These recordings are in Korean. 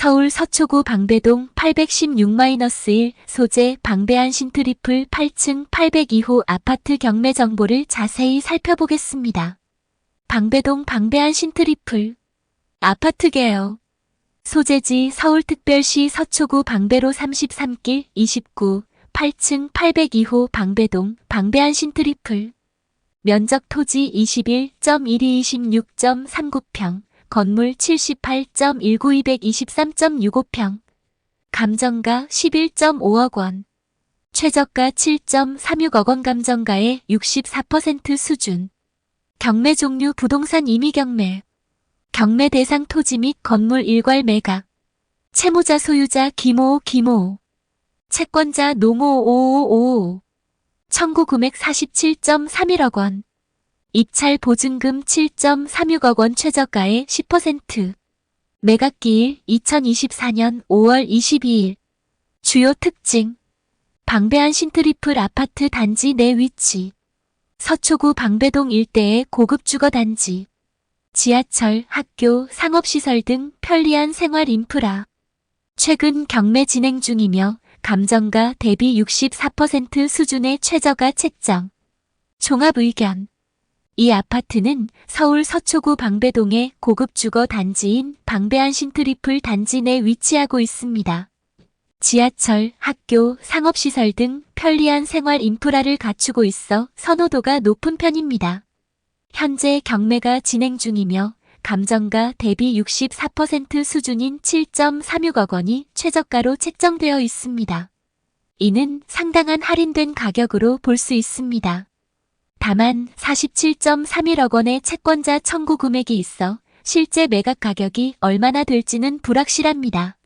서울 서초구 방배동 816-1 소재 방배한 신트리플 8층 802호 아파트 경매 정보를 자세히 살펴보겠습니다. 방배동 방배한 신트리플 아파트계요. 소재지 서울특별시 서초구 방배로 33길 29 8층 802호 방배동 방배한 신트리플 면적 토지 21.1226.39평 건물 78.19223.65평. 감정가 11.5억 원. 최저가 7.36억 원 감정가의 64% 수준. 경매 종류 부동산 임의 경매. 경매 대상 토지 및 건물 일괄 매각. 채무자 소유자 김호호 김호호 채권자 농호 5555 청구 금액 47.31억 원 입찰 보증금 7.36억 원 최저가의 10% 매각기일 2024년 5월 22일. 주요 특징. 방배한 신트리플 아파트 단지 내 위치. 서초구 방배동 일대의 고급 주거 단지. 지하철, 학교, 상업시설 등 편리한 생활 인프라. 최근 경매 진행 중이며 감정가 대비 64% 수준의 최저가 책정. 종합 의견 이 아파트는 서울 서초구 방배동의 고급 주거 단지인 방배한 신트리플 단지 내 위치하고 있습니다. 지하철, 학교, 상업시설 등 편리한 생활 인프라를 갖추고 있어 선호도가 높은 편입니다. 현재 경매가 진행 중이며 감정가 대비 64% 수준인 7.36억 원이 최저가로 책정되어 있습니다. 이는 상당한 할인된 가격으로 볼 수 있습니다. 다만 47.31억 원의 채권자 청구 금액이 있어 실제 매각 가격이 얼마나 될지는 불확실합니다.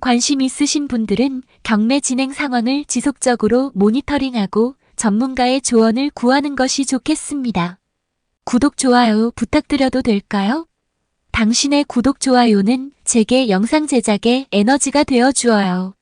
관심 있으신 분들은 경매 진행 상황을 지속적으로 모니터링하고 전문가의 조언을 구하는 것이 좋겠습니다. 구독, 좋아요 부탁드려도 될까요? 당신의 구독, 좋아요는 제게 영상 제작에 에너지가 되어 주어요.